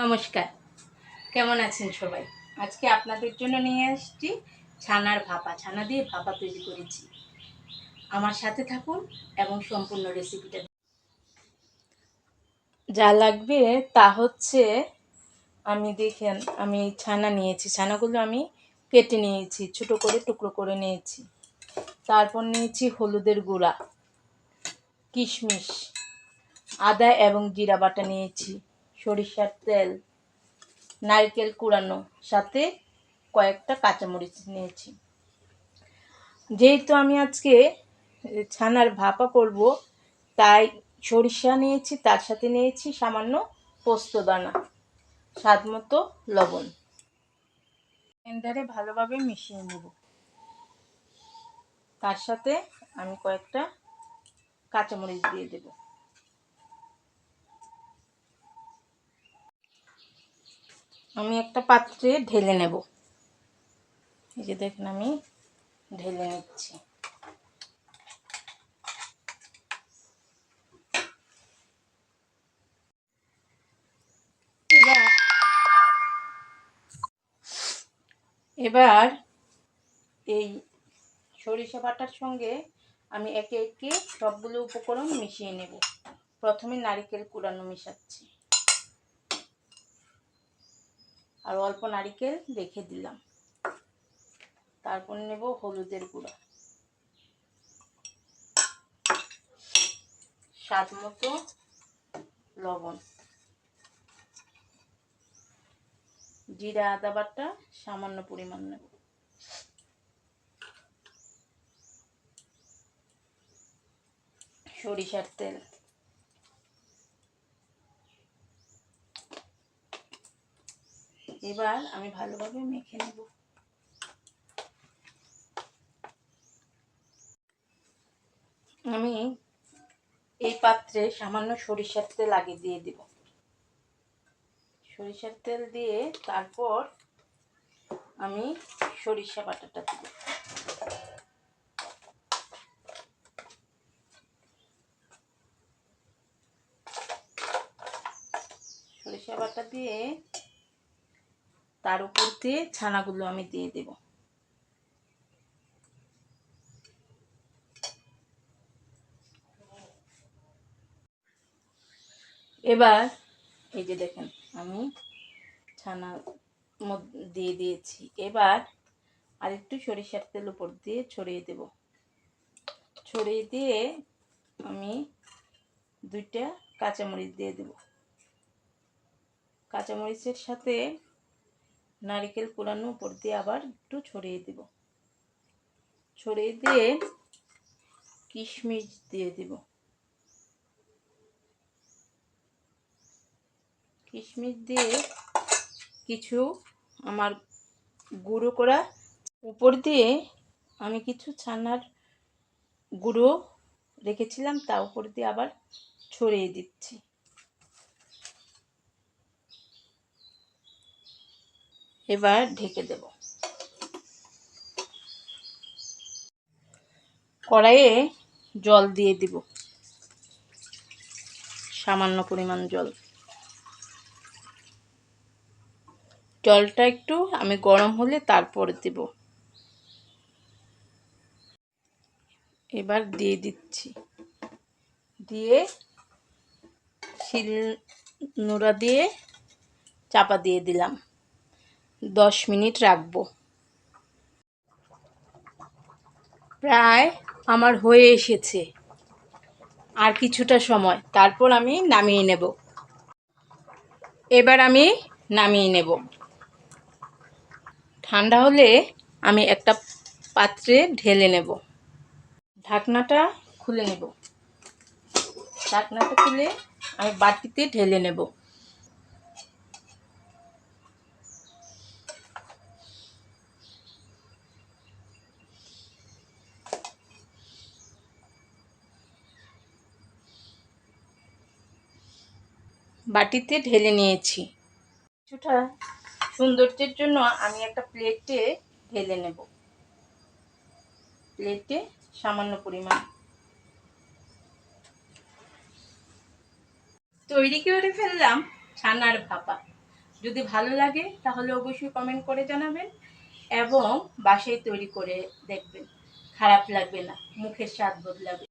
নমস্কার। কেমন আছেন সবাই? আজকে আপনাদের জন্য নিয়ে আসছি ছানার ভাপা, ছানা দিয়ে ভাপা তৈরি করেছি। আমার সাথে থাকুন এবং সম্পূর্ণ রেসিপিটা যা লাগবে তা হচ্ছে, আমি দেখেন, আমি ছানা নিয়েছি। ছানাগুলো আমি কেটে নিয়েছি, ছোটো করে, টুকরো করে নিয়েছি। তারপর নিয়েছি হলুদের গুঁড়া, কিশমিশ, আদা এবং জিরা বাটা নিয়েছি। সরিষার তেল, নারকেল কুড়ানো, সাথে কয়েকটা কাঁচামরিচ নিয়েছি। যেহেতু আমি আজকে ছানার ভাপা করব, তাই সরিষা নিয়েছি, তার সাথে নিয়েছি সামান্য পোস্তদানা স্বাদ মতো লবণ। ব্লেন্ডারে ভালোভাবে মিশিয়ে নেব। তার সাথে আমি কয়েকটা কাঁচামরিচ দিয়ে দেবো। আমি একটা পাত্রে ঢেলে নেব। এই যে দেখুন আমি ঢেলে নিচ্ছি। এবার এই সরিষা বাটার সঙ্গে আমি একে একে সবগুলো উপকরণ মিশিয়ে নেব। প্রথমে নারিকেল কুড়ানো মেশাচ্ছি। আর অল্প নারিকেল রেখে দিলাম। তারপর নেব হলুদের গুঁড়া। স্বাদ মতো লবণ। জিরা, আদা বাটা সামান্য পরিমাণ নেব। সরিষার তেল। এবার আমি ভালোভাবে মেখে নেব। আমি এই পাত্রে সামান্য সরিষার তেল আগে দিয়ে দিব। সরিষার তেল দিয়ে তারপর আমি সরিষা বাটাটা দিব। সরিষা বাটা দিয়ে তার উপর দিয়ে ছানাগুলো আমি দিয়ে দেব। এবার এই যে দেখেন, আমি ছানা দিয়ে দিয়েছি। এবার আর একটু সরিষার তেল উপর দিয়ে ছড়িয়ে দেব। ছড়িয়ে দিয়ে আমি দুইটা কাঁচামরিচ দিয়ে দেব। কাঁচামরিচের সাথে নারিকেল কোরানো উপর দিয়ে আবার একটু ছড়িয়ে দিব। ছড়িয়ে দিয়ে কিশমিশ দিয়ে দিব। কিশমিশ দিয়ে কিছু আমার গুঁড়ো করা উপর দিয়ে আমি কিছু ছানার গুঁড়ো রেখেছিলাম তা উপর দিয়ে আবার ছড়িয়ে দিচ্ছি। এবার ঢেকে দেব। কড়াইয়ে জল দিয়ে দিব। সামান্য পরিমাণ জল। জলটা একটু আমি গরম হলে তারপর দেব। এবার দিয়ে দিচ্ছি। দিয়ে শিল নোড়া দিয়ে চাপা দিয়ে দিলাম। দশ মিনিট রাখব। প্রায় আমার হয়ে এসেছে। আর কিছুটা সময়, তারপর আমি নামিয়ে নেব। এবার আমি নামিয়ে নেব। ঠান্ডা হলে আমি একটা পাত্রে ঢেলে নেব। ঢাকনাটা খুলে নেব। ঢাকনাটা খুলে আমি বাটিতে ঢেলে নেব। বাটিতে ঢেলে নিয়েছি। কিছুটা সৌন্দর্যের জন্য আমি একটা প্লেটে ঢেলে নেব। প্লেটে সামান্য পরিমাণ। তৈরি করে ফেললাম ছানার ভাপা। যদি ভালো লাগে, তাহলে অবশ্যই কমেন্ট করে জানাবেন এবং বাসায় তৈরি করে দেখবেন। খারাপ লাগবে না, মুখের স্বাদ বদলাবে।